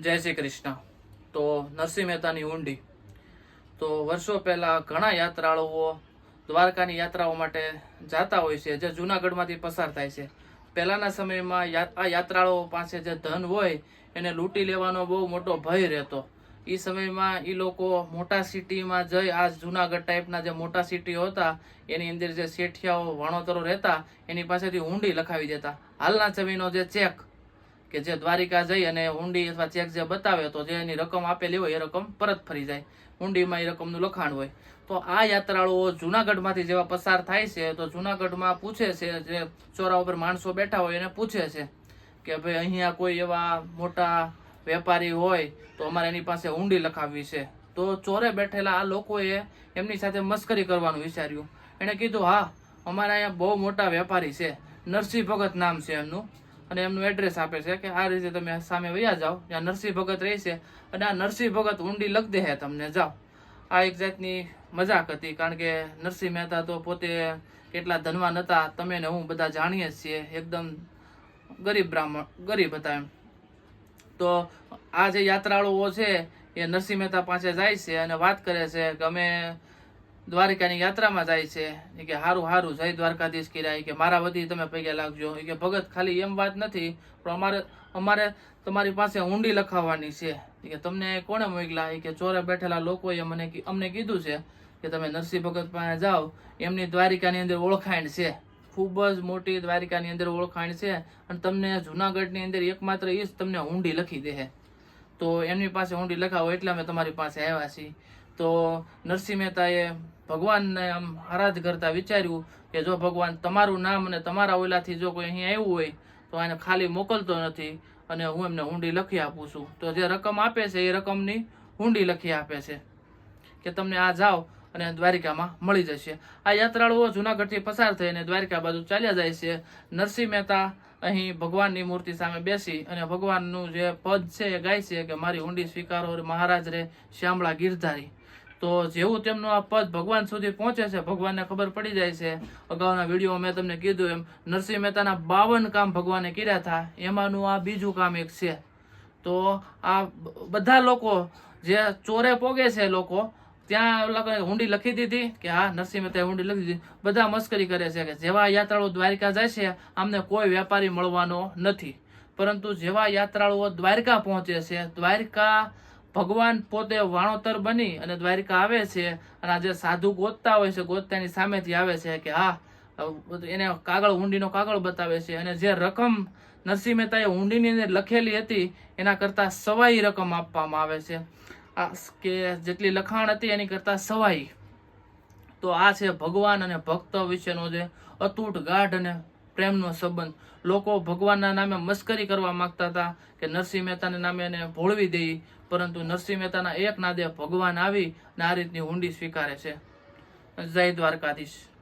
જય શ્રી કૃષ્ણ. તો નરસિંહ મહેતાની ઊંડી. તો વર્ષો પહેલાં ઘણા યાત્રાળુઓ દ્વારકાની યાત્રાઓ માટે જતા હોય છે. જે જુનાગઢમાંથી પસાર થાય છે. પહેલાંના સમયમાં આ યાત્રાળુઓ પાસે જે ધન હોય, એને લૂંટી લેવાનો બહુ મોટો ભય રહેતો. એ સમયમાં એ લોકો મોટા સિટીમાં જઈ આ જુનાગઢ ટાઈપના જે મોટા સિટીઓ હતા, એની અંદર જે શેઠિયાઓ, વણોતરો રહેતા, એની પાસેથી ઊંડી લખાવી દેતા. હાલના સમયનો જે ચેક કે જે દ્વારિકા જઈ અને ઊંડી અથવા ચેક જે બતાવે, તો જે એની રકમ આપેલી હોય એ રકમ પરત ફરી જાય. ઊંડીમાં એ રકમનું લખાણ હોય. તો આ યાત્રાળુઓ જુનાગઢમાંથી જેવા પસાર થાય છે, તો જુનાગઢમાં પૂછે છે જે ચોરા ઉપર માણસો બેઠા હોય એને પૂછે છે કે ભાઈ અહીંયા કોઈ એવા મોટા વેપારી હોય, તો અમારે એની પાસે ઊંડી લખાવવી છે. તો ચોરે બેઠેલા આ લોકોએ એમની સાથે મસ્કરી કરવાનું વિચાર્યું. એણે કીધું, હા, અમારા અહીંયા બહુ મોટા વેપારી છે. નરસિંહ ભગત નામ છે એમનું. અને એમનું એડ્રેસ આપે છે કે આ રીતે તમે સામે વયા જાઓ. ત્યાં નરસિંહ ભગત રહેશે અને આ નરસિંહ ભગત ઊંડી લગદે હે તમને. જાઓ. આ એક જાતની મજાક હતી કારણ કે નરસિંહ મહેતા તો પોતે કેટલા ધનવાન હતા. તમે ને હું બધા જાણીએ છીએ. એકદમ ગરીબ બ્રાહ્મણ, ગરીબ હતા એમ. તો આ જે યાત્રાળુઓ છે એ નરસિંહ મહેતા પાસે જાય છે અને વાત કરે છે કે અમે દ્વારિકાની યાત્રામાં જાય છે. કે હારું હારું, જય દ્વારકાધીશ કિરાય. કે મારા વતી તમે પગે લાગજો. કે ભગત ખાલી એમ વાત નથી, પણ અમારે અમારે તમારી પાસે ઊંડી લખાવવાની છે. કે તમને કોણે મોકલા? એ કે ચોરે બેઠેલા લોકોએ મને અમને કીધું છે કે તમે નરસિંહ ભગત પાસે જાઓ. એમની દ્વારિકાની અંદર ઓળખાણ છે. ખૂબ જ મોટી દ્વારિકાની અંદર ઓળખાણ છે અને તમને જુનાગઢની અંદર એકમાત્ર એ જ તમને ઊંડી લખી દે તો એમની પાસે ઊંડી લખાવો એટલે અમે તમારી પાસે આવ્યા છીએ. તો નરસિંહ મહેતાએ ભગવાનને આમ આરાધ કરતા વિચાર્યું કે જો ભગવાન તમારું નામ અને તમારા ઓલાથી જો કોઈ અહીં આવ્યું હોય, તો એને ખાલી મોકલતો નથી અને હું એમને ઊંડી લખી આપું છું. તો જે રકમ આપે છે, એ રકમની હુંડી લખી આપે છે કે તમને આ જાઓ અને દ્વારિકામાં મળી જશે. આ યાત્રાળુઓ જુનાગઢથી પસાર થઈને દ્વારિકા બાજુ ચાલ્યા જાય છે. નરસિંહ મહેતા અહીં ભગવાનની મૂર્તિ સામે બેસી અને ભગવાનનું જે પદ છે એ ગાય છે કે મારી ઊંડી સ્વીકારો મહારાજ રે શ્યામળા ગીરધારી. તો જેવું તેમનું આ પદ ભગવાન સુધી પહોંચે છે, ભગવાનને ખબર પડી જાય છે. અગાઉના વીડિયો મેં તમને કીધું એમ, નરસિંહ મહેતાના બાવન કામ ભગવાને કર્યા હતા, એમાંનું આ બીજું કામ એક છે. તો આ બધા લોકો જે ચોરે પોગે છે લોકો, ત્યાં ઓલા હુંડી લખી દીધી કે હા, નરસિંહ મહેતાએ હુંડી લખી દીધી. બધા મસ્કરી કરે છે કે જેવા યાત્રાળુ દ્વારિકા જાય છે, આમને કોઈ વેપારી મળવાનો નથી. પરંતુ જેવા યાત્રાળુઓ દ્વારકા પહોંચે છે, દ્વારકા ભગવાન પોતે વાણોતર બની અને દ્વારિકા આવે છે અને આ જે સાધુ ગોતતા હોય છે, ગોતતાની સામેથી આવે છે કે હા એને કાગળ ઊંડીનો કાગળ બતાવે છે અને જે રકમ નરસિંહ મહેતાએ ઊંડીની અંદર લખેલી હતી, એના કરતાં સવાઈ રકમ આપવામાં આવે છે. આ કે જેટલી લખાણ હતી, એની કરતાં સવાઈ. તો આ છે ભગવાન અને ભક્ત વિશેનો જે અતૂટ ગાઢ અને પ્રેમનો સંબંધ. લોકો ભગવાનના નામે મસ્કરી કરવા માંગતા હતા કે નરસિંહ મહેતાના નામે એને ભોળવી દઈ, પરંતુ નરસિંહ મહેતાના એક નાદે ભગવાન આવી ને આ રીતની ઊંડી સ્વીકારે છે. જય દ્વારકાધીશ.